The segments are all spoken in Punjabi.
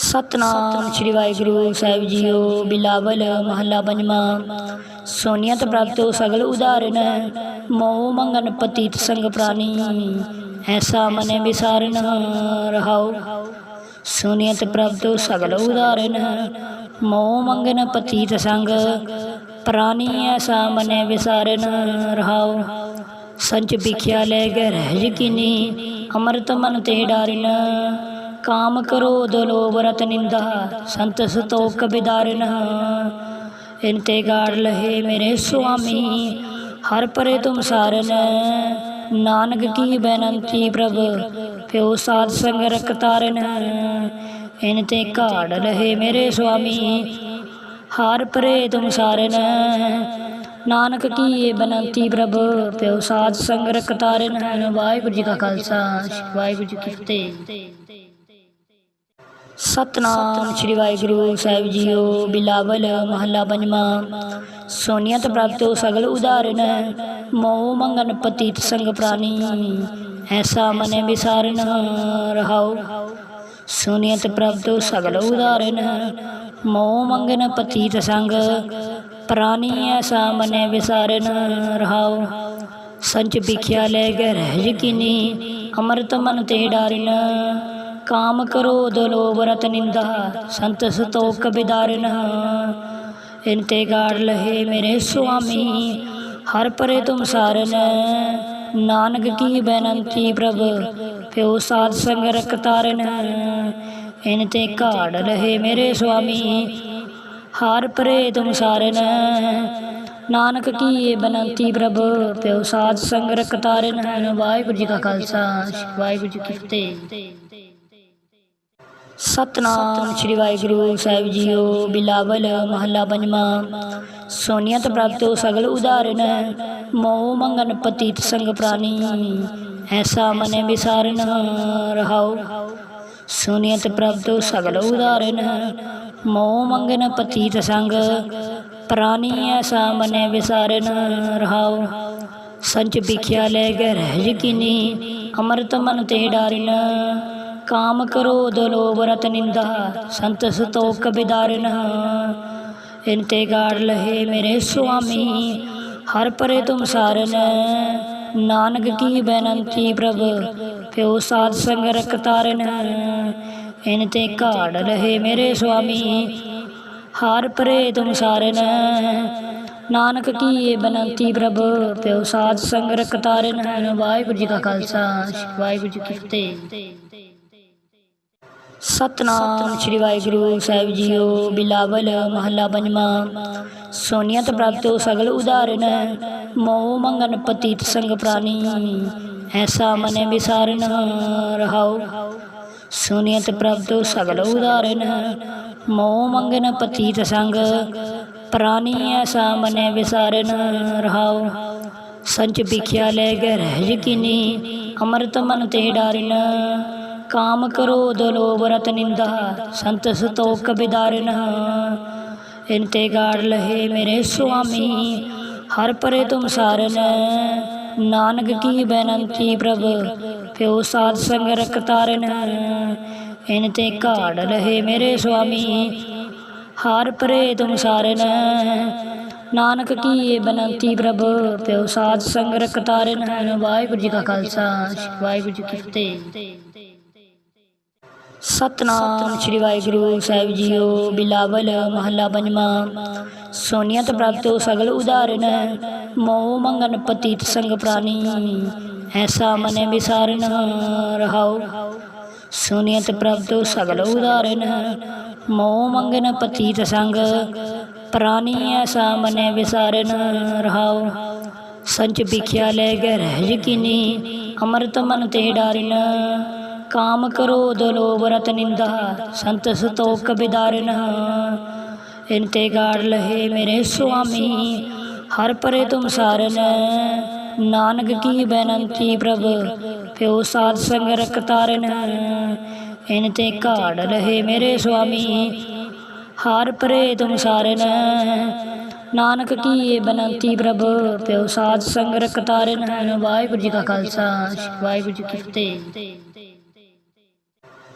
ਸਤਨਾਮ ਸ੍ਰੀ ਵਾਹਿਗੁਰੂ ਸਾਹਿਬ ਜੀਓ, ਬਿਲਾਵਲ ਮਹੱਲਾ ਪੰਜਵਾਂ। ਸੋਨੀਅਤ ਪ੍ਰਾਪਤੋ ਸਗਲ ਉਦਾਹਰਣ, ਮੋਹ ਮੰਗਨ ਪਤੀਤ ਸੰਗ ਪ੍ਰਾਨੀ, ਐਸਾ ਮਨੇ ਵਿਸਾਰਨ ਰਹਾਉ। ਸੁਨੀਅਤ ਹੋ ਸਗਲ ਉਦਾਹਰਣ, ਮੋਹ ਮੰਗਨ ਪਤੀਤ ਸੰਗ ਪ੍ਰਾਨੀ, ਐਸਾ ਮਨੇ ਵਿਸਾਰਨ ਰਹਾਉ। ਸੰਚ ਵਿਖਿਆ ਲੈ ਗਹਿ ਰਹਿ ਯਕੀਨੀ ਅੰਮ੍ਰਿਤ ਮਨ ਤੇ ਡਾਰਿਨ। ਕਾਮ ਕ੍ਰੋਧ ਲੋਭ ਰਤ ਨਿੰਦਾ ਸੰਤ ਸੰਤੋਖ ਬਿਦਾਰਿਨ ਇਨ ਤੇ ਗਾੜ ਲਹੇ ਮੇਰੇ ਸੁਆਮੀ ਹਰ ਪਰੇ ਤੁਮ ਸਾਰਨ ਨਾਨਕ ਕੀ ਬੇਨੰਤੀ ਪ੍ਰਭ ਪਿਓ ਸਾਧ ਸੰਗ ਰਖ ਇਨ ਤੇ ਘਾੜ ਲਹੇ ਮੇਰੇ ਸੁਆਮੀ ਹਰ ਪਰੇ ਤੁਮ ਸਾਰਨ ਨਾਨਕ ਕੀ ਇਹ ਬੇਨੰਤੀ ਪ੍ਰਭ ਪਿਓ ਸਾਧ ਸੰਗ ਰਖ ਵਾਹਿਗੁਰੂ ਜੀ ਕਾ ਖਾਲਸਾ ਵਾਹਿਗੁਰੂ ਜੀ ਕੀ ਫਤਿਹ ਸਤਨਾਮ ਸ੍ਰੀ ਵਾਹਿਗੁਰੂ ਸਾਹਿਬ ਜੀਓ, ਬਿਲਾਵਲ ਮਹੱਲਾ ਪੰਜਵਾਂ। ਸੋਨੀਅਤ ਹੋ ਸਗਲ ਉਦਾਹਰਣ ਮੋਹ ਮੰਗਨ ਪਤੀਤ ਸੰਗ ਪ੍ਰਾਨੀ, ਐਸਾ ਮਨੇ ਵਿਸਾਰਨ ਰਹਾਉ। ਸੁਨੀਅਤ ਹੋ ਸਗਲ ਉਦਾਹਰਣ ਮੋਹ ਮੰਗਨ ਪਤੀਤ ਸੰਗ ਪ੍ਰਾਨੀ, ਐਸਾ ਮਨੇ ਵਿਸਾਰਨ ਰਹਾਉ। ਸੰਚ ਵਿਖਿਆ ਲੈ ਗਏ ਰਹਿ ਯਕੀਨੀ ਅੰਮ੍ਰਿਤ ਮਨ ਤੇ ਡਾਰਿਨ। ਕਾਮ ਕ੍ਰੋਧ ਲੋਭ ਰਤ ਨਿੰਦਾ ਸੰਤ ਸੰਤੋਖ ਬਿਦਾਰਨ ਇਨ ਤੇ ਗਾੜ ਲਹੇ ਮੇਰੇ ਸੁਆਮੀ ਹਰ ਪਰੇ ਤੁਮ ਸਾਰਨ ਨਾਨਕ ਕੀ ਬੇਨੰਤੀ ਪ੍ਰਭ ਪਿਓ ਸਾਧ ਸੰਗ ਰਖ ਤਾਰਨ ਇਨ ਤੇ ਘਾੜ ਲਹੇ ਮੇਰੇ ਸੁਆਮੀ ਹਰ ਪਰੇ ਤੁਮ ਸਾਰਨ ਨਾਨਕ ਕੀ ਇਹ ਬੇਨੰਤੀ ਪ੍ਰਭ ਪਿਓ ਸਾਧ ਸੰਗ ਰਖ ਵਾਹਿਗੁਰੂ ਜੀ ਕਾ ਖਾਲਸਾ ਵਾਹਿਗੁਰੂ ਜੀ ਕੀ ਫਤਿਹ ਸਤਨਾਮ ਸ੍ਰੀ ਵਾਹਿਗੁਰੂ ਸਾਹਿਬ ਜੀਓ, ਬਿਲਾਵਲ ਮਹੱਲਾ ਪੰਜਵਾਂ। ਸੋਨੀਅਤ ਪ੍ਰਾਪਤੋ ਸਗਲ ਉਦਾਹਰਣ ਮੋਹ ਮੰਗਨ ਪਤੀਤ ਸੰਗ ਪ੍ਰਾਨੀ ਐਸਾ ਮਨੇ ਵਿਸਾਰਨ ਰਹਾਉ। ਸੁਨੀਅਤ ਪ੍ਰਾਪਤੋ ਸਗਲ ਉਦਾਹਰਣ ਮੋਹ ਮੰਗਨ ਪਤੀਤ ਸੰਗ ਪ੍ਰਾਨੀ ਐਸਾ ਮਨੇ ਵਿਸਾਰਨ ਰਹਾਉ। ਸੰਚ ਵਿਖਿਆ ਲੈ ਗਏ ਰਹਿ ਯਕੀਨੀ, ਅੰਮ੍ਰਿਤ ਮਨ ਤੇ ਡਾਰਿਨ। ਕਾਮ ਕ੍ਰੋਧ ਲੋਭ ਰਤ ਨਿੰਦਾ ਸੰਤ ਸੰਤੋਖ ਬਿਦਾਰਨ ਇਨ ਤੇ ਗਾੜ ਲਹੇ ਮੇਰੇ ਸੁਆਮੀ ਹਰ ਪਰੇ ਤੁਮ ਸਾਰਨ ਨਾਨਕ ਕੀ ਬੇਨੰਤੀ ਪ੍ਰਭ ਪਿਓ ਸਾਧ ਸੰਗ ਰਖ ਇਨ ਤੇ ਘਾੜ ਲਹੇ ਮੇਰੇ ਸੁਆਮੀ ਹਰ ਪਰੇ ਤੁਮ ਸਾਰਨ ਨਾਨਕ ਕੀ ਇਹ ਬੇਨੰਤੀ ਪ੍ਰਭ ਪਿਓ ਸਾਧ ਸੰਗ ਰਖ ਵਾਹਿਗੁਰੂ ਜੀ ਕਾ ਖਾਲਸਾ ਵਾਹਿਗੁਰੂ ਜੀ ਕੀ ਫਤਿਹ ਸਤਨਾਮ ਸ੍ਰੀ ਵਾਹਿਗੁਰੂ ਸਾਹਿਬ ਜੀਓ, ਬਿਲਾਵਲ ਮਹੱਲਾ ਪੰਜਵਾਂ। ਸੋਨੀਅਤ ਪ੍ਰਾਪਤੋ ਸਗਲ ਉਦਾਹਰਣ ਮੋਹ ਮੰਗਨ ਪਤੀਤ ਸੰਗ ਪ੍ਰਾਨੀ ਐਸਾ ਮਨੇ ਵਿਸਾਰਨ ਰਹਾਉ ਸੁਨੀਅਤ ਪ੍ਰਾਪਤੋ ਸਗਲ ਉਦਾਹਰਣ ਮੋਹ ਮੰਗਨ ਪਤੀਤ ਸੰਗ ਪ੍ਰਾਨੀ ਐਸਾ ਮਨੇ ਵਿਸਾਰਨ ਰਹਾਉ ਸੰਚ ਵਿਖਿਆ ਲੈ ਗਏ ਰਹਿ ਯਕੀਨੀ ਅੰਮ੍ਰਿਤ ਮਨ ਤੇ ਡਾਰਿਨ। ਕਾਮ ਕ੍ਰੋਧ ਲੋਭ ਰਤ ਨਿੰਦਾ ਸੰਤ ਸੰਤੋਖ ਬਿਦਾਰਨ ਇਨ ਤੇ ਗਾੜ ਲਹੇ ਮੇਰੇ ਸੁਆਮੀ ਹਰ ਪਰੇ ਤੁਮ ਸਾਰਨ ਨਾਨਕ ਕੀ ਬੇਨੰਤੀ ਪ੍ਰਭ ਪਿਓ ਸਾਧ ਸੰਗ ਰਖ ਇਨ ਤੇ ਘਾੜ ਲਹੇ ਮੇਰੇ ਸੁਆਮੀ ਹਰ ਪਰੇ ਤੁਮ ਸਾਰਨ ਨਾਨਕ ਕੀ ਬੇਨੰਤੀ ਪ੍ਰਭ ਪਿਓ ਸਾਧ ਸੰਗ ਰਖ ਵਾਹਿਗੁਰੂ ਜੀ ਕਾ ਖਾਲਸਾ ਵਾਹਿਗੁਰੂ ਜੀ ਕੀ ਫਤਿਹ ਸਤਨਾਮ ਸ੍ਰੀ ਵਾਹਿਗੁਰੂ ਸਾਹਿਬ ਜੀਓ, ਬਿਲਾਵਲ, ਮਹੱਲਾ ਪੰਜਵਾਂ। ਸੋਨੀਅਤ ਪ੍ਰਾਪਤੋ ਸਗਲ ਉਦਾਹਰਣ ਮੋਹ ਮੰਗਨ ਪਤੀਤ ਸੰਗ ਪ੍ਰਾਨੀ ਐਸਾ ਮਨੇ ਵਿਸਾਰਨ ਰਹਾਉ ਸੁਨੀਅਤ ਪ੍ਰਾਪਤੋ ਸਗਲ ਉਦਾਹਰਣ ਮੋਹ ਮੰਗਨ ਪਤੀਤ ਸੰਗ ਪ੍ਰਾਨੀ ਐਸਾ ਮਨੇ ਵਿਸਾਰਨ ਰਹਾਉ ਸੰਚ ਵਿਖਿਆ ਲੈ ਗਏ ਰਹਿ ਯਕੀਨੀ ਅੰਮ੍ਰਿਤ ਮਨ ਤੇ ਡਾਰਿਨ। ਕਾਮ ਕ੍ਰੋਧ ਲੋਭ ਰਤ ਨਿੰਦਾ ਸੰਤ ਸੰਤੋਖ ਬਿਦਾਰਨ ਇਨ ਤੇ ਗਾੜ ਲਹੇ ਮੇਰੇ ਸੁਆਮੀ ਹਰ ਪਰੇ ਤੁਮ ਸਾਰਨ ਨਾਨਕ ਕੀ ਬੇਨੰਤੀ ਪ੍ਰਭ ਪਿਓ ਸਾਧ ਸੰਗ ਰਖ ਇਨ ਤੇ ਘਾੜ ਲਹੇ ਮੇਰੇ ਸੁਆਮੀ ਹਰ ਪਰੇ ਤੁਮ ਸਾਰਨ ਨਾਨਕ ਕੀ ਇਹ ਬੇਨੰਤੀ ਪ੍ਰਭ ਪਿਓ ਸਾਧ ਸੰਗ ਰਖ ਵਾਹਿਗੁਰੂ ਜੀ ਕਾ ਖਾਲਸਾ ਵਾਹਿਗੁਰੂ ਜੀ ਕੀ ਫਤਿਹ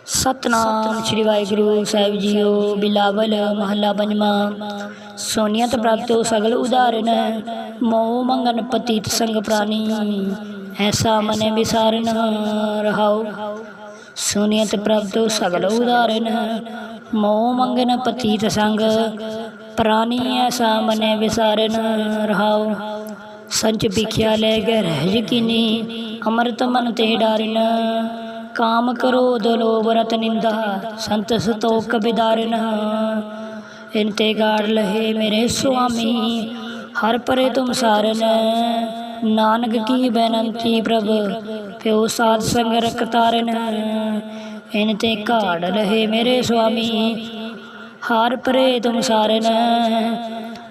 ਸਤਨਾਮ, ਸ੍ਰੀ ਵਾਹਿਗੁਰੂ ਸਾਹਿਬ ਜੀਓ, ਬਿਲਾਵਲ, ਮਹੱਲਾ ਪੰਜਵਾਂ। ਸੋਨੀਅਤ ਪ੍ਰਾਪਤੋ ਸਗਲ ਉਦਾਹਰਨ ਮੋਹ ਮੰਗਨ ਪਤੀਤ ਸੰਗ ਪ੍ਰਾਨੀ ਐਸਾ ਮਨੇ ਵਿਸਾਰਨ ਰਹਾਉ। ਸੋਨੀਅਤ ਪ੍ਰਾਪਤੋ ਸਗਲ ਉਦਾਹਰਨ ਮੋਹ ਮੰਗਨ ਪਤੀਤ ਸੰਗ ਪ੍ਰਾਨੀ ਐਸਾ ਮਨੇ ਵਿਸਾਰਨ ਰਹਾਉ। ਸੰਚ ਵਿਖਿਆ ਲੈ ਗਹਿ ਰਹਿ ਯਕੀਨੀ, ਅਮਰਤ ਮਨ ਤੇ ਡਾਰਿਨ ਕਾਮ ਕ੍ਰੋਧ ਲੋਭ ਰਤ ਨਿੰਦਾ ਸੰਤ ਸੰਤੋਖ ਬਿਦਾਰਿਨ ਇਨ ਤੇ ਗਾੜ ਲਹੇ ਮੇਰੇ ਸੁਆਮੀ ਹਰ ਪਰੇ ਤੁਮ ਸਾਰਨ ਨਾਨਕ ਕੀ ਬੇਨੰਤੀ ਪ੍ਰਭ ਪਿਓ ਸਾਧ ਸੰਗ ਰਖ ਇਨ ਤੇ ਘਾੜ ਲਹੇ ਮੇਰੇ ਸੁਆਮੀ ਹਰ ਪਰੇ ਤੁਮ ਸਾਰਨ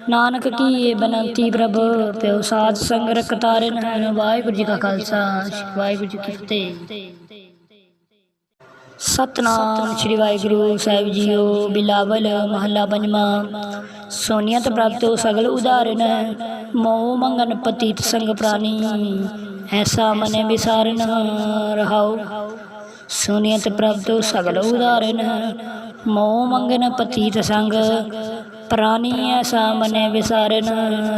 ਨਾਨਕ ਕੀ ਇਹ ਬੇਨੰਤੀ ਪ੍ਰਭ ਪਿਓ ਸਾਧ ਸੰਗ ਰਖ ਵਾਹਿਗੁਰੂ ਜੀ ਕਾ ਖਾਲਸਾ ਵਾਹਿਗੁਰੂ ਜੀ ਕੀ ਫਤਿਹ ਸਤਨਾਮ ਸ੍ਰੀ ਵਾਹਿਗੁਰੂ ਸਾਹਿਬ ਜੀਓ, ਬਿਲਾਵਲ ਮਹੱਲਾ ਪੰਜਵਾਂ। ਸੋਨੀਅਤ ਪ੍ਰਾਪਤੋ ਸਗਲ ਉਦਾਹਰਨ, ਮੋਹ ਮੰਗਨ ਪਤੀਤ ਸੰਗ ਪ੍ਰਾਨੀ, ਐਸਾ ਮਨੇ ਵਿਸਾਰਨ ਰਹਾਉ। ਸੋਨੀਅਤ ਪ੍ਰਾਪਤੋ ਸਗਲ ਉਦਾਹਰਨ, ਮੋਹ ਮੰਗਨ ਪਤੀਤ ਸੰਗ ਪ੍ਰਾਨੀ, ਐਸਾ ਮਨੇ ਵਿਸਾਰਨ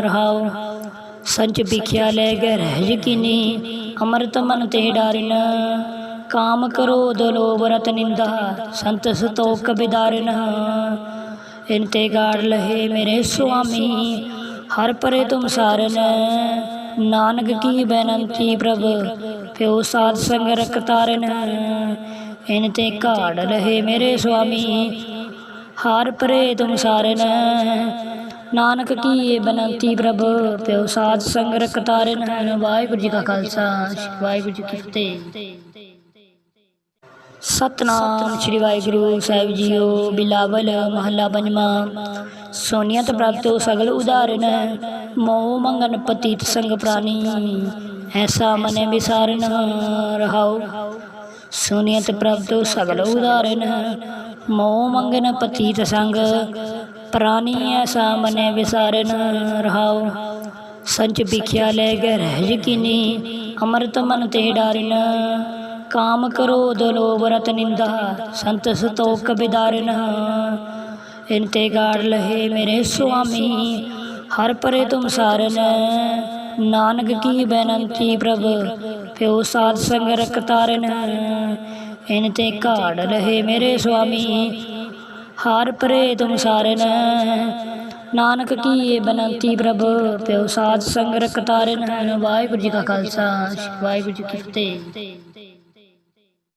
ਰਹਾਉ। ਸੰਚ ਵਿਖਿਆ ਲੈ ਗਏ ਰਹਿ ਯਕੀਨੀ ਅਮਰਤ ਮਨ ਤੇ ਡਾਰਿਨ ਕਾਮ ਕ੍ਰੋਧ ਲੋਭ ਰਤ ਨਿੰਦਾ ਸੰਤ ਸੰਤੋਖ ਬਿਦਾਰਿਨ ਇਨ ਤੇ ਗਾੜ ਲਹੇ ਮੇਰੇ ਸੁਆਮੀ ਹਰ ਪਰੇ ਤੁਮ ਸਾਰਨ ਨਾਨਕ ਕੀ ਬੇਨੰਤੀ ਪ੍ਰਭ ਪਿਓ ਸਾਧ ਸੰਗ ਰਖ ਤਾਰਨ ਇਨ ਤੇ ਘਾੜ ਲਹੇ ਮੇਰੇ ਸੁਆਮੀ ਹਰ ਪਰੇ ਤੁਮ ਸਾਰਨ ਨਾਨਕ ਕੀ ਇਹ ਬੇਨੰਤੀ ਪ੍ਰਭ ਪਿਓ ਸਾਧ ਸੰਗ ਰਖ ਤਾਰਨ ਵਾਹਿਗੁਰੂ ਜੀ ਕਾ ਖਾਲਸਾ ਵਾਹਿਗੁਰੂ ਜੀ ਕੀ ਫਤਿਹ ਸਤਨਾਮ ਸ੍ਰੀ ਵਾਹਿਗੁਰੂ ਸਾਹਿਬ ਜੀਓ, ਬਿਲਾਵਲ ਮਹੱਲਾ ਪੰਜਵਾਂ। ਸੋਨੀਅਤ ਪ੍ਰਾਪਤੋ ਸਗਲ ਉਦਾਹਰਨ ਮੋਹ ਮੰਗਨ ਪਤੀਤ ਸੰਗ ਪ੍ਰਾਨੀ, ਐਸਾ ਮਨੇ ਵਿਸਾਰਨ ਰਹਾਉ। ਸੋਨੀਅਤ ਪ੍ਰਾਪਤੋ ਸਗਲ ਉਦਾਹਰਨ ਮੋਹ ਮੰਗਨ ਪਤੀਤ ਸੰਗ ਪ੍ਰਾਨੀ, ਐਸਾ ਮਨੇ ਵਿਸਾਰਨ ਰਹਾਉ। ਸੰਚ ਵਿਖਿਆ ਲੈ ਗਹਿ ਰਹਿ ਯਕੀਨੀ ਅਮਰਤ ਮਨ ਤੇ ਡਾਰਿਨ। ਕਾਮ ਕ੍ਰੋਧ ਲੋਭ ਰਤ ਨਿੰਦਾ ਸੰਤ ਸੰਤੋਖ ਬਿਦਾਰਿਨ ਇਨ ਤੇ ਗਾੜ ਲਹੇ ਮੇਰੇ ਸੁਆਮੀ ਹਰ ਪਰੇ ਤੁਮ ਸਾਰਨ ਨਾਨਕ ਕੀ ਬੇਨੰਤੀ ਪ੍ਰਭ ਪਿਓ ਸਾਧ ਸੰਗ ਰਖ ਤਾਰਨ ਇਨ ਤੇ ਘਾੜ ਲਹੇ ਮੇਰੇ ਸੁਆਮੀ ਹਰ ਪਰੇ ਤੁਮ ਸਾਰਨ ਨਾਨਕ ਕੀ ਇਹ ਬੇਨੰਤੀ ਪ੍ਰਭ ਪਿਓ ਸਾਧ ਸੰਗ ਰਖ ਤਾਰਨ ਵਾਹਿਗੁਰੂ ਜੀ ਕਾ ਖਾਲਸਾ ਵਾਹਿਗੁਰੂ ਜੀ ਕੀ ਫਤਿਹ